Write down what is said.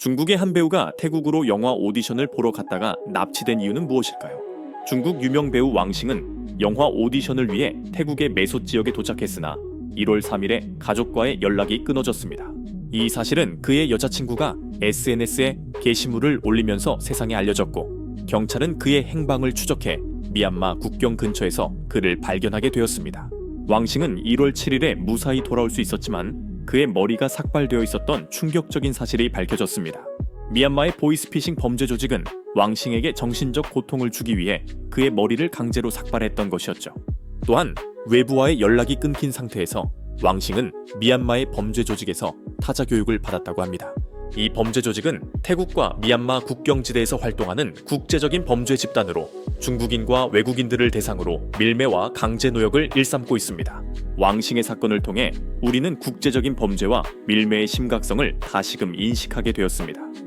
중국의 한 배우가 태국으로 영화 오디션을 보러 갔다가 납치된 이유는 무엇일까요? 중국 유명 배우 왕싱은 영화 오디션을 위해 태국의 메소 지역에 도착했으나 1월 3일에 가족과의 연락이 끊어졌습니다. 이 사실은 그의 여자친구가 SNS에 게시물을 올리면서 세상에 알려졌고 경찰은 그의 행방을 추적해 미얀마 국경 근처에서 그를 발견하게 되었습니다. 왕싱은 1월 7일에 무사히 돌아올 수 있었지만 그의 머리가 삭발되어 있었던 충격적인 사실이 밝혀졌습니다. 미얀마의 보이스피싱 범죄 조직은 왕싱에게 정신적 고통을 주기 위해 그의 머리를 강제로 삭발했던 것이었죠. 또한 외부와의 연락이 끊긴 상태에서 왕싱은 미얀마의 범죄 조직에서 타자 교육을 받았다고 합니다. 이 범죄 조직은 태국과 미얀마 국경지대에서 활동하는 국제적인 범죄 집단으로 중국인과 외국인들을 대상으로 밀매와 강제 노역을 일삼고 있습니다. 왕싱의 사건을 통해 우리는 국제적인 범죄와 밀매의 심각성을 다시금 인식하게 되었습니다.